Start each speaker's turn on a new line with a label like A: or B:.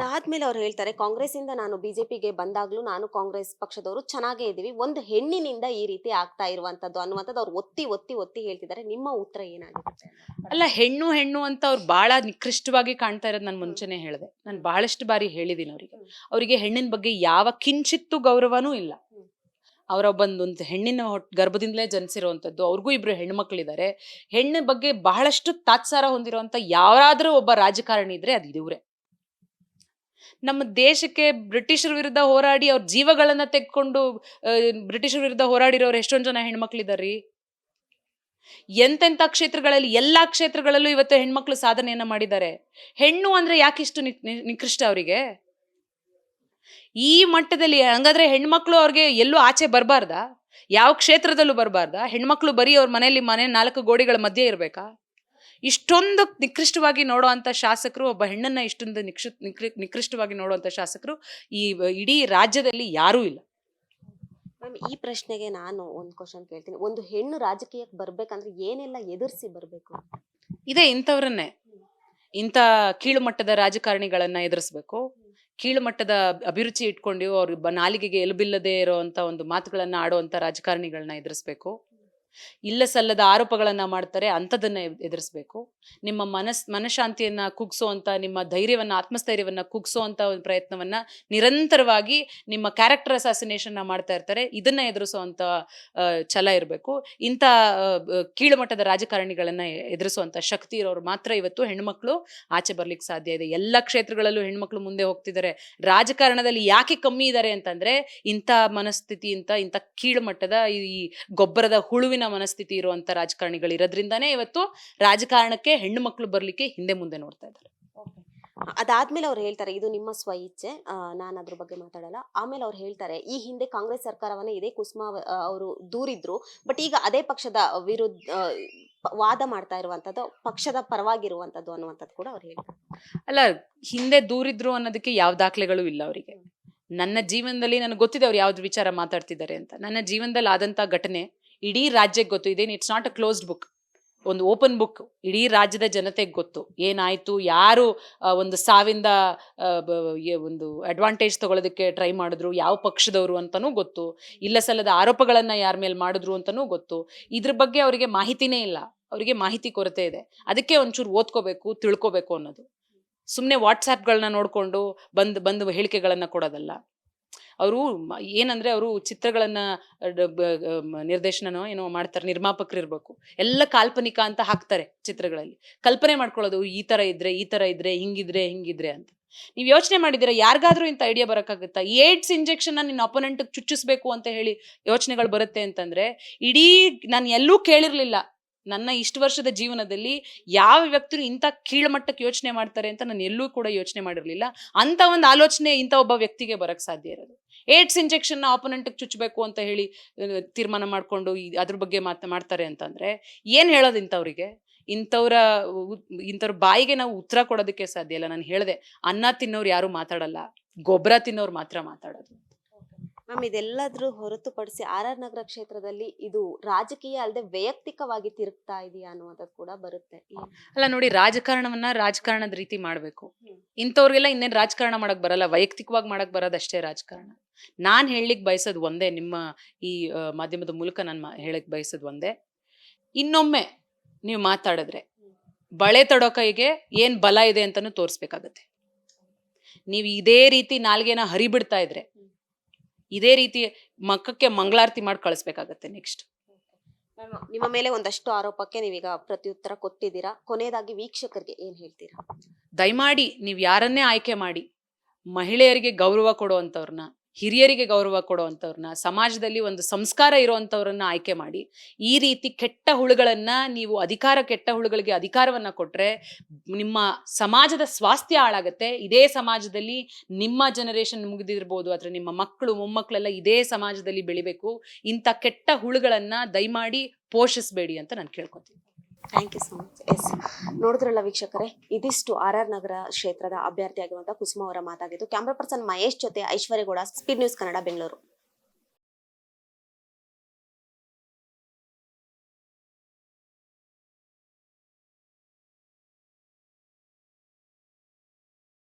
A: ಅದಾದ್ಮೇಲೆ ಅವ್ರು ಹೇಳ್ತಾರೆ ಕಾಂಗ್ರೆಸ್ ಇಂದ ನಾನು ಬಿಜೆಪಿಗೆ ಬಂದಾಗ್ಲೂ ನಾನು ಕಾಂಗ್ರೆಸ್ ಪಕ್ಷದವರು ಚೆನ್ನಾಗೇ ಇದ್ದೀವಿ. ಒಂದು ಹೆಣ್ಣಿನಿಂದ ಈ ರೀತಿ ಆಗ್ತಾ ಇರುವಂತದ್ದು ಅನ್ನುವಂಥದ್ದು ಅವ್ರು ಒತ್ತಿ ಒತ್ತಿ ಒತ್ತಿ ಹೇಳ್ತಿದ್ದಾರೆ. ನಿಮ್ಮ ಉತ್ತರ ಏನಾಗುತ್ತೆ?
B: ಅಲ್ಲ ಹೆಣ್ಣು ಹೆಣ್ಣು ಅಂತ ಅವ್ರು ಬಹಳ ನಿಕೃಷ್ಟವಾಗಿ ಕಾಣ್ತಾ ಇರೋದು ನಾನು ಮುಂಚೆನೆ ಹೇಳಿದೆ. ನಾನು ಬಹಳಷ್ಟು ಬಾರಿ ಹೇಳಿದ್ದೀನಿ ಅವರಿಗೆ. ಅವರಿಗೆ ಹೆಣ್ಣಿನ ಬಗ್ಗೆ ಯಾವ ಕಿಂಚಿತ್ತು ಗೌರವನೂ ಇಲ್ಲ. ಅವರ ಬಂದೊಂದು ಹೆಣ್ಣಿನ ಹೊಟ್ ಗರ್ಭದಿಂದಲೇ ಜನಿಸಿರುವಂಥದ್ದು ಅವ್ರಿಗೂ ಇಬ್ರು ಹೆಣ್ಣು ಹೆಣ್ಣಿನ ಹೆಣ್ಣ ಬಗ್ಗೆ ಬಹಳಷ್ಟು ತಾತ್ಸಾರ ಹೊಂದಿರುವಂಥ ಯಾರಾದರೂ ಒಬ್ಬ ರಾಜಕಾರಣಿ ಇದ್ದರೆ ಅದು ಇವ್ರೆ. ನಮ್ಮ ದೇಶಕ್ಕೆ ಬ್ರಿಟಿಷರ ವಿರುದ್ಧ ಹೋರಾಡಿ ಅವ್ರ ಜೀವಗಳನ್ನ ತೆಕ್ಕೊಂಡು ಬ್ರಿಟಿಷರ ವಿರುದ್ಧ ಹೋರಾಡಿರೋರು ಎಷ್ಟೊಂದು ಜನ ಹೆಣ್ಮಕ್ಳಿದಾರ್ರಿ? ಎಂತೆಂಥ ಕ್ಷೇತ್ರಗಳಲ್ಲಿ, ಎಲ್ಲಾ ಕ್ಷೇತ್ರಗಳಲ್ಲೂ ಇವತ್ತು ಹೆಣ್ಮಕ್ಳು ಸಾಧನೆಯನ್ನ ಮಾಡಿದ್ದಾರೆ. ಹೆಣ್ಣು ಅಂದ್ರೆ ಯಾಕಿಷ್ಟು ಇಷ್ಟು ನಿ- ನಿಕೃಷ್ಟ ಅವರಿಗೆ? ಈ ಮಟ್ಟದಲ್ಲಿ ಹಂಗಾದ್ರೆ ಹೆಣ್ಮಕ್ಳು ಅವ್ರಿಗೆ ಎಲ್ಲೂ ಆಚೆ ಬರಬಾರ್ದಾ? ಯಾವ ಕ್ಷೇತ್ರದಲ್ಲೂ ಬರಬಾರ್ದಾ? ಹೆಣ್ಮಕ್ಳು ಬರೀ ಅವ್ರ ಮನೆಯಲ್ಲಿ ಮನೆ ನಾಲ್ಕು ಗೋಡೆಗಳ ಮಧ್ಯೆ ಇರಬೇಕಾ? ಇಷ್ಟೊಂದು ನಿಕೃಷ್ಟವಾಗಿ ನೋಡುವಂತ ಶಾಸಕರು ಒಬ್ಬ ಹೆಣ್ಣನ್ನು ಇಷ್ಟೊಂದು ನಿಕ್ಷ ನಿಕೃ- ನಿಕೃಷ್ಟವಾಗಿ ನೋಡುವಂಥ ಶಾಸಕರು ಈ ಇಡೀ ರಾಜ್ಯದಲ್ಲಿ ಯಾರೂ ಇಲ್ಲ.
A: ಮ್ಯಾಮ್ ಈ ಪ್ರಶ್ನೆಗೆ ನಾನು ಒಂದು ಕ್ವಶನ್ ಕೇಳ್ತೀನಿ. ಒಂದು ಹೆಣ್ಣು ರಾಜಕೀಯಕ್ಕೆ ಬರ್ಬೇಕಂದ್ರೆ ಏನೆಲ್ಲ ಎದುರಿಸಿ ಬರಬೇಕು?
B: ಇದೇ ಇಂಥವ್ರನ್ನೇ. ಇಂಥ ಕೀಳುಮಟ್ಟದ ರಾಜಕಾರಣಿಗಳನ್ನು ಎದುರಿಸ್ಬೇಕು. ಕೀಳುಮಟ್ಟದ ಅಭಿರುಚಿ ಇಟ್ಕೊಂಡು ಅವ್ರ ನಾಲಿಗೆಗೆ ಎಲುಬಿಲ್ಲದೆ ಇರುವಂತ ಒಂದು ಮಾತುಗಳನ್ನು ಆಡುವಂತ ರಾಜಕಾರಣಿಗಳನ್ನ ಎದುರಿಸ್ಬೇಕು. ಇಲ್ಲ ಸಲ್ಲದ ಆರೋಪಗಳನ್ನು ಮಾಡ್ತಾರೆ ಅಂಥದ್ದನ್ನು ಎದುರಿಸ್ಬೇಕು. ನಿಮ್ಮ ಮನಸ್ ಕುಗ್ಸೋ ಅಂತ ನಿಮ್ಮ ಧೈರ್ಯವನ್ನ ಆತ್ಮಸ್ಥೈರ್ಯವನ್ನ ಕುಗ್ಸೋಂತ ಒಂದು ಪ್ರಯತ್ನವನ್ನ ನಿರಂತರವಾಗಿ ನಿಮ್ಮ ಕ್ಯಾರೆಕ್ಟರ್ ಅಸಾಸಿನೇಷನ್ನ ಮಾಡ್ತಾ ಇರ್ತಾರೆ. ಇದನ್ನ ಎದುರಿಸುವಂತ ಆ, ಛಲ ಇರಬೇಕು. ಇಂಥ ಕೀಳುಮಟ್ಟದ ರಾಜಕಾರಣಿಗಳನ್ನು ಎದುರಿಸುವಂಥ ಶಕ್ತಿ ಇರೋರು ಮಾತ್ರ ಇವತ್ತು ಹೆಣ್ಮಕ್ಳು ಆಚೆ ಬರ್ಲಿಕ್ಕೆ ಸಾಧ್ಯ ಇದೆ. ಎಲ್ಲ ಕ್ಷೇತ್ರಗಳಲ್ಲೂ ಹೆಣ್ಮಕ್ಳು ಮುಂದೆ ಹೋಗ್ತಿದ್ದಾರೆ. ರಾಜಕಾರಣದಲ್ಲಿ ಯಾಕೆ ಕಮ್ಮಿ ಇದ್ದಾರೆ ಅಂತಂದ್ರೆ ಇಂಥ ಮನಸ್ಥಿತಿ ಇಂಥ ಇಂಥ ಕೀಳುಮಟ್ಟದ ಈ ಗೊಬ್ಬರದ ಹುಳುವಿನ ಮನಸ್ಥಿತಿ ಇರುವಂತ ರಾಜಕಾರಣಿಗಳು ಇರೋದ್ರಿಂದಾನೇ ಇವತ್ತು ರಾಜಕಾರಣಕ್ಕೆ ಹೆಣ್ಣು ಮಕ್ಕಳು ಬರ್ಲಿಕ್ಕೆ ಹಿಂದೆ ಮುಂದೆ ನೋಡ್ತಾ ಇದ್ದಾರೆ.
A: ಅದಾದ್ಮೇಲೆ ಅವ್ರು ಹೇಳ್ತಾರೆ ಇದು ನಿಮ್ಮ ಸ್ವ ಇಚ್ಛೆ ನಾನು ಅದ್ರ ಬಗ್ಗೆ ಮಾತಾಡಲ್ಲ. ಆಮೇಲೆ ಅವ್ರು ಹೇಳ್ತಾರೆ ಈ ಹಿಂದೆ ಕಾಂಗ್ರೆಸ್ ಸರ್ಕಾರವನ್ನ ಇದೇ ಕುಸುಮಾ ಅವರು ದೂರಿದ್ರು. ಬಟ್ ಈಗ ಅದೇ ಪಕ್ಷದ ವಿರುದ್ಧ ವಾದ ಮಾಡ್ತಾ ಇರುವಂತದ್ದು ಪಕ್ಷದ ಪರವಾಗಿರುವಂತದ್ದು ಅನ್ನುವಂಥದ್ದು ಕೂಡ ಅವ್ರು ಹೇಳ್ತಾರೆ.
B: ಅಲ್ಲ ಹಿಂದೆ ದೂರಿದ್ರು ಅನ್ನೋದಕ್ಕೆ ಯಾವ ದಾಖಲೆಗಳು ಇಲ್ಲ ಅವರಿಗೆ. ನನ್ನ ಜೀವನದಲ್ಲಿ ನನಗೆ ಗೊತ್ತಿದೆ ಅವ್ರು ಯಾವ್ದು ವಿಚಾರ ಮಾತಾಡ್ತಿದ್ದಾರೆ ಅಂತ. ನನ್ನ ಜೀವನದಲ್ಲಿ ಆದಂತ ಘಟನೆ ಇಡೀ ರಾಜ್ಯಕ್ಕೆ ಗೊತ್ತು. ಇದೇನು it's not a closed book ಒಂದು ಓಪನ್ ಬುಕ್ ಇಡೀ ರಾಜ್ಯದ ಜನತೆಗೆ ಗೊತ್ತು. ಏನಾಯಿತು, ಯಾರು ಒಂದು ಸಾವಿಂದ ಒಂದು ಅಡ್ವಾಂಟೇಜ್ ತಗೊಳ್ಳೋದಕ್ಕೆ ಟ್ರೈ ಮಾಡಿದ್ರು, ಯಾವ ಪಕ್ಷದವರು ಅಂತಲೂ ಗೊತ್ತು. ಇಲ್ಲ ಸಲ್ಲದ ಆರೋಪಗಳನ್ನು ಯಾರ ಮೇಲೆ ಮಾಡಿದ್ರು ಅಂತಲೂ ಗೊತ್ತು. ಇದ್ರ ಬಗ್ಗೆ ಅವರಿಗೆ ಮಾಹಿತಿನೇ ಇಲ್ಲ. ಅವರಿಗೆ ಮಾಹಿತಿ ಕೊರತೆ ಇದೆ. ಅದಕ್ಕೆ ಒಂಚೂರು ಓದ್ಕೋಬೇಕು, ತಿಳ್ಕೋಬೇಕು ಅನ್ನೋದು. ಸುಮ್ಮನೆ ವಾಟ್ಸ್ಆ್ಯಪ್ಗಳನ್ನ ನೋಡಿಕೊಂಡು ಬಂದು ಬಂದು ಹೇಳಿಕೆಗಳನ್ನು ಕೊಡೋದಲ್ಲ. ಅವರು ಏನಂದ್ರೆ ಅವರು ಚಿತ್ರಗಳನ್ನ ನಿರ್ದೇಶನನೋ ಏನೋ ಮಾಡ್ತಾರೆ, ನಿರ್ಮಾಪಕರು ಇರ್ಬೇಕು. ಎಲ್ಲ ಕಾಲ್ಪನಿಕ ಅಂತ ಹಾಕ್ತಾರೆ ಚಿತ್ರಗಳಲ್ಲಿ. ಕಲ್ಪನೆ ಮಾಡ್ಕೊಳ್ಳೋದು ಈ ತರ ಇದ್ರೆ, ಈ ತರ ಇದ್ರೆ, ಹಿಂಗಿದ್ರೆ ಹಿಂಗಿದ್ರೆ ಅಂತ. ನೀವು ಯೋಚನೆ ಮಾಡಿದಿರ ಯಾರಿಗಾದ್ರೂ ಇಂಥ ಐಡಿಯಾ ಬರೋಕ್ಕಾಗುತ್ತಾ? ಏಡ್ಸ್ ಇಂಜೆಕ್ಷನ್ ನಿನ್ನ ಅಪೋನೆಂಟ್ ಚುಚ್ಚಿಸ್ಬೇಕು ಅಂತ ಹೇಳಿ ಯೋಚನೆಗಳು ಬರುತ್ತೆ ಅಂತಂದ್ರೆ, ಇಡೀ ನಾನು ಎಲ್ಲೂ ಕೇಳಿರ್ಲಿಲ್ಲ, ನನ್ನ ಇಷ್ಟು ವರ್ಷದ ಜೀವನದಲ್ಲಿ ಯಾವ ವ್ಯಕ್ತಿರು ಇಂಥ ಕೀಳ್ಮಟ್ಟಕ್ಕೆ ಯೋಚನೆ ಮಾಡ್ತಾರೆ ಅಂತ ನಾನು ಎಲ್ಲೂ ಕೂಡ ಯೋಚನೆ ಮಾಡಿರಲಿಲ್ಲ. ಅಂತ ಒಂದು ಆಲೋಚನೆ ಇಂಥ ಒಬ್ಬ ವ್ಯಕ್ತಿಗೆ ಬರಕ್ ಸಾಧ್ಯ ಇರೋದು. ಏಡ್ಸ್ ಇಂಜೆಕ್ಷನ್ ಆಪೋನೆಂಟ್ಗೆ ಚುಚ್ಚಬೇಕು ಅಂತ ಹೇಳಿ ತೀರ್ಮಾನ ಮಾಡ್ಕೊಂಡು ಅದ್ರ ಬಗ್ಗೆ ಮಾತು, ಮಾಡ್ತಾರೆ ಅಂತಂದ್ರೆ, ಏನು ಹೇಳೋದು ಇಂಥವ್ರಿಗೆ? ಇಂಥವ್ರ ಇಂಥವ್ರ ಬಾಯಿಗೆ ನಾವು ಉತ್ತರ ಕೊಡೋದಕ್ಕೆ ಸಾಧ್ಯ ಇಲ್ಲ. ನಾನು ಹೇಳಿದೆ, ಅನ್ನ ತಿನ್ನೋರು ಯಾರು ಮಾತಾಡಲ್ಲ. ಗೊಬ್ಬರ ತಿನ್ನೋರು ಮಾತ್ರ ಮಾತಾಡೋದು.
A: ಮ್ಯಾಮ್ ಇದೆಲ್ಲದ್ರ ಹೊರತುಪಡಿಸಿ ಆರ್ ಆರ್ ನಗರ ಕ್ಷೇತ್ರದಲ್ಲಿ ಇದು ರಾಜಕೀಯ ಅಲ್ಲದೆ ವೈಯಕ್ತಿಕವಾಗಿ ತಿರುಗ್ತಾ ಇದೆಯಾ ಅನ್ನೋದು ಕೂಡ ಬರುತ್ತೆ
B: ಅಲ್ಲ ನೋಡಿ ರಾಜಕಾರಣವನ್ನ ರಾಜಕಾರಣದ ರೀತಿ ಮಾಡಬೇಕು. ಇಂಥವ್ರಿಗೆಲ್ಲ ಇನ್ನೇನು ರಾಜಕಾರಣ ಮಾಡಕ್ ಬರಲ್ಲ ವೈಯಕ್ತಿಕವಾಗಿ ಮಾಡಕ್ ಬರೋದಷ್ಟೇ ರಾಜಕಾರಣ. ನಾನು ಹೇಳಲಿಕ್ಕೆ ಬಯಸೋದು ಒಂದೇ ನಿಮ್ಮ ಈ ಮಾಧ್ಯಮದ ಮೂಲಕ ನಾನು ಹೇಳಕ್ ಬಯಸೋದು ಒಂದೇ. ಇನ್ನೊಮ್ಮೆ ನೀವು ಮಾತಾಡಿದ್ರೆ ಬಳೆ ತೊಡೋ ಕೈಗೆ ಏನ್ ಬಲ ಇದೆ ಅಂತಾನು ತೋರಿಸ್ಬೇಕಾಗತ್ತೆ. ನೀವು ಇದೇ ರೀತಿ ನಾಲ್ಗೆನ ಹರಿಬಿಡ್ತಾ ಇದ್ರೆ ಇದೇ ರೀತಿ ಮಕ್ಕಕ್ಕೆ ಮಂಗಳಾರತಿ ಮಾಡಿ ಕಳಿಸ್ಬೇಕಾಗತ್ತೆ ನೆಕ್ಸ್ಟ್
A: ನಿಮ್ಮ ಮೇಲೆ ಒಂದಷ್ಟು ಆರೋಪಕ್ಕೆ ನೀವೀಗ ಪ್ರತ್ಯುತ್ತರ ಕೊಟ್ಟಿದ್ದೀರಾ? ಕೊನೆಯದಾಗಿ ವೀಕ್ಷಕರಿಗೆ ಏನ್ ಹೇಳ್ತೀರಾ?
B: ದಯಮಾಡಿ ನೀವು ಯಾರನ್ನೇ ಆಯ್ಕೆ ಮಾಡಿ ಮಹಿಳೆಯರಿಗೆ ಗೌರವ ಕೊಡುವಂಥವ್ರನ್ನ ಹಿರಿಯರಿಗೆ ಗೌರವ ಕೊಡುವಂಥವ್ರನ್ನ, ಸಮಾಜದಲ್ಲಿ ಒಂದು ಸಂಸ್ಕಾರ ಇರುವಂಥವ್ರನ್ನ ಆಯ್ಕೆ ಮಾಡಿ, ಈ ರೀತಿ ಕೆಟ್ಟ ಹುಳುಗಳನ್ನ ನೀವು ಅಧಿಕಾರ, ಕೆಟ್ಟ ಹುಳುಗಳಿಗೆ ಅಧಿಕಾರವನ್ನ ಕೊಟ್ರೆ ನಿಮ್ಮ ಸಮಾಜದ ಸ್ವಾಸ್ಥ್ಯ ಹಾಳಾಗತ್ತೆ. ಇದೇ ಸಮಾಜದಲ್ಲಿ ನಿಮ್ಮ ಜನರೇಷನ್ ಮುಗಿದಿರ್ಬೋದು ಅಥವಾ ನಿಮ್ಮ ಮಕ್ಕಳು, ಮೊಮ್ಮಕ್ಕಳೆಲ್ಲ ಇದೇ ಸಮಾಜದಲ್ಲಿ ಬೆಳಿಬೇಕು. ಇಂಥ ಕೆಟ್ಟ ಹುಳುಗಳನ್ನ ದಯಮಾಡಿ ಪೋಷಿಸಬೇಡಿ ಅಂತ ನಾನು ಕೇಳ್ಕೊತೀನಿ.
A: Thank you so much yes ನೋಡಿದ್ರಲ್ಲ ವೀಕ್ಷಕರೇ, ಇದಿಷ್ಟು ಆರ್ ಆರ್ ನಗರ ಕ್ಷೇತ್ರದ ಅಭ್ಯರ್ಥಿಯಾಗಿರುವಂತಹ ಕುಸುಮ ಅವರ ಮಾತಾಗಿದ್ದು, ಕ್ಯಾಮ್ರಾ ಪರ್ಸನ್ ಮಹೇಶ್ ಜೊತೆ ಐಶ್ವರ್ಯಗೌಡ ಸ್ಪೀಡ್ ನ್ಯೂಸ್ ಕನ್ನಡ ಬೆಂಗಳೂರು